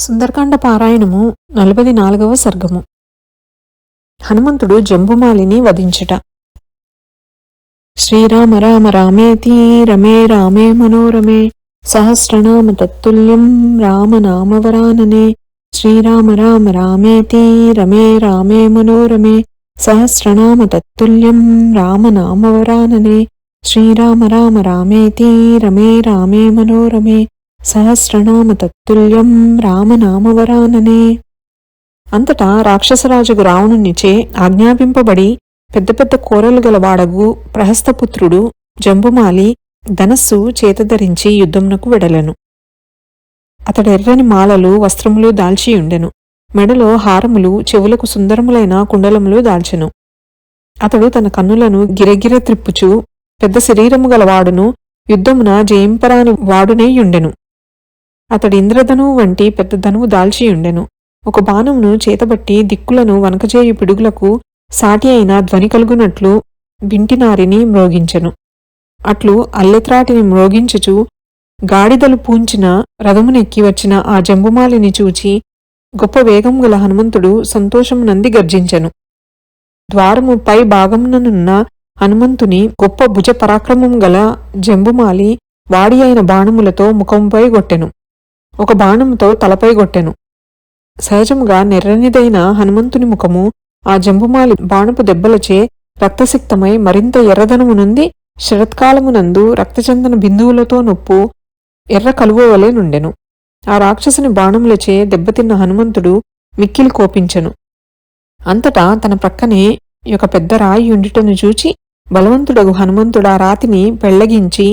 సుందరకాండ పారాయణము నలభై నాలుగవ సర్గము. హనుమంతుడు జంబుమాలిని వధించుట. శ్రీరామ రామ రామేతి రమే రామే మనోరమే సహస్రనామ తత్తుల్యం రామనామవరాననే శ్రీరామ రామ రామేతి రమే రామే మనోరమే సహస్రనామ తత్తుల్యం రామనామవరాననే శ్రీరామ రామ రామేతి రమే రామే మనోరమే సహస్రనామ తత్తుల్యం రామనామవరాననే. అంతటా రాక్షసరాజుకు రావణునిచే ఆజ్ఞాపింపబడి పెద్ద పెద్ద కోరలు గలవాడగు ప్రహస్తపుత్రుడు జంబుమాలి ధనస్సు చేతధరించి యుద్ధమునకు వెడలెను. అతడెర్రని మాలలు వస్త్రములు దాల్చియుండెను మెడలో హారములు చెవులకు సుందరములైన కుండలములు దాల్చెను. అతడు తన కన్నులను గిరగిర త్రిప్పుచు పెద్ద శరీరము గలవాడును యుద్ధమున జయింపరాని వాడునేయుండెను అతడి ఇంద్రధనువు వంటి పెద్ద ధనువు దాల్చియుండెను ఒక బాణమును చేతబట్టి దిక్కులను వనకజేయు పిడుగులకు సాటి అయిన ధ్వని కలుగునట్లు బింటినారిని మ్రోగించెను. అట్లు అల్లెత్రాటిని మ్రోగించుచు గాడిదలు పూంచిన రథమునెక్కి వచ్చిన ఆ జంబుమాలిని చూచి గొప్ప వేగం గల హనుమంతుడు సంతోషమునంది గర్జించెను. ద్వారము పై భాగముననున్న హనుమంతుని గొప్ప భుజ పరాక్రమం గల జంబుమాలి వాడి అయిన బాణములతో ముఖంపై గొట్టెను ఒక బాణంతో తలపై గొట్టెను. సహజముగా నెర్రనిదైన హనుమంతుని ముఖము ఆ జంబుమాలి బాణపు దెబ్బలచే రక్తసిక్తమై మరింత ఎర్రదనమునుంది శరత్కాలమునందు రక్తచందన బిందువులతో నొప్పు ఎర్ర కలువవలే నుండెను. ఆ రాక్షసుని బాణములచే దెబ్బతిన్న హనుమంతుడు మిక్కిలి కోపించెను. అంతటా తన ప్రక్కనే ఒక పెద్ద రాయి ఉండిటను చూచి బలవంతుడగు హనుమంతుడా రాతిని పెళ్ళగించి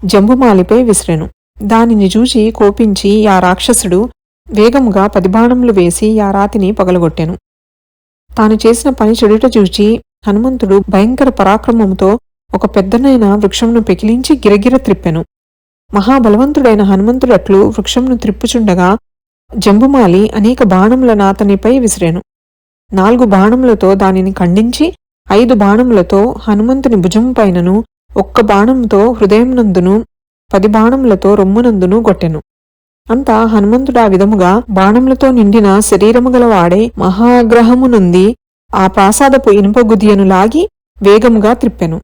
జంబుమాలిపై విసిరెను. దానిని చూచి కోపించి ఆ రాక్షసుడు వేగముగా పది బాణములు వేసి ఆ రాతిని పగలగొట్టెను. తాను చేసిన పని చెడుట చూచి హనుమంతుడు భయంకర పరాక్రమముతో ఒక పెద్దనైన వృక్షంను పెకిలించి గిరగిర త్రిప్పెను. మహాబలవంతుడైన హనుమంతుడట్లు వృక్షంను త్రిప్పుచుండగా జంబుమాలి అనేక బాణములను అతనిపై విసిరాను. నాలుగు బాణములతో దానిని ఖండించి ఐదు బాణములతో హనుమంతుని భుజం పైనను ఒక్క బాణంతో హృదయం నందును పది బాణములతో రొమ్మునందును గొట్టెను. అంతా హనుమంతుడా విధముగా బాణములతో నిండిన శరీరము గలవాడే మహాగ్రహమునుంది ఆ ప్రాసాదపు ఇనుపగుదియను లాగి వేగముగా త్రిప్పెను.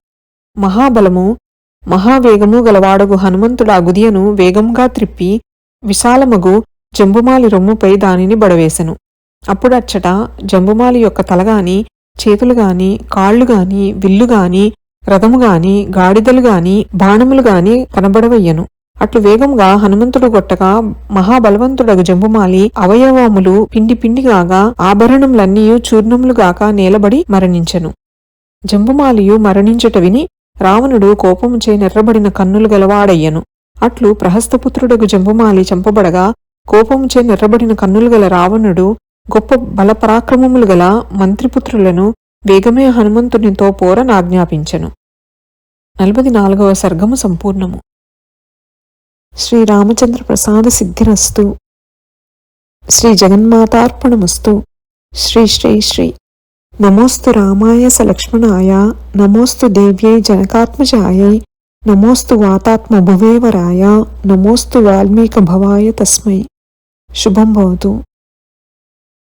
మహాబలము మహావేగము గలవాడగు హనుమంతుడా గుదియను వేగముగా త్రిప్పి విశాలమగు జంబుమాలి రొమ్ముపై దానిని బడవేశెను అప్పుడచ్చట జంబుమాలి యొక్క తలగాని చేతులుగాని కాళ్ళుగాని విల్లుగాని రథముగాని బాణములు గాని కనబడవయ్యను. అట్లు వేగంగా హనుమంతుడు గొట్టగా మహాబలవంతుడగు జంబుమాలి అవయవములు పిండి పిండిగాగా ఆభరణములన్నీ చూర్ణములుగాక నేలబడి మరణించెను. జంబుమాలియు మరణించుట విని రావణుడు కోపముచే నెర్రబడిన కన్నులు గలవాడయ్యను. అట్లు ప్రహస్తపుత్రుడగు జంబుమాలి చంపబడగా కోపముచే నెర్రబడిన కన్నులు గల రావణుడు గొప్ప బలపరాక్రమములు గల మంత్రిపుత్రులను వేగమే హనుమంతునితో పోరనాజ్ఞాపించెను నలభై నాలుగవ సర్గము సంపూర్ణము. శ్రీరామచంద్ర ప్రసాద సిద్ధిరస్తు. శ్రీ జగన్మాతార్పణమస్తు. శ్రీ శ్రీ శ్రీ. నమోస్తు రామాయ సలక్ష్మణాయ. నమోస్తు దేవ్యై జనకాత్మజాయై. నమోస్తు వాతాత్మ భువేవరాయ నమోస్తు వాల్మీక భవాయ తస్మై. శుభం భవతు.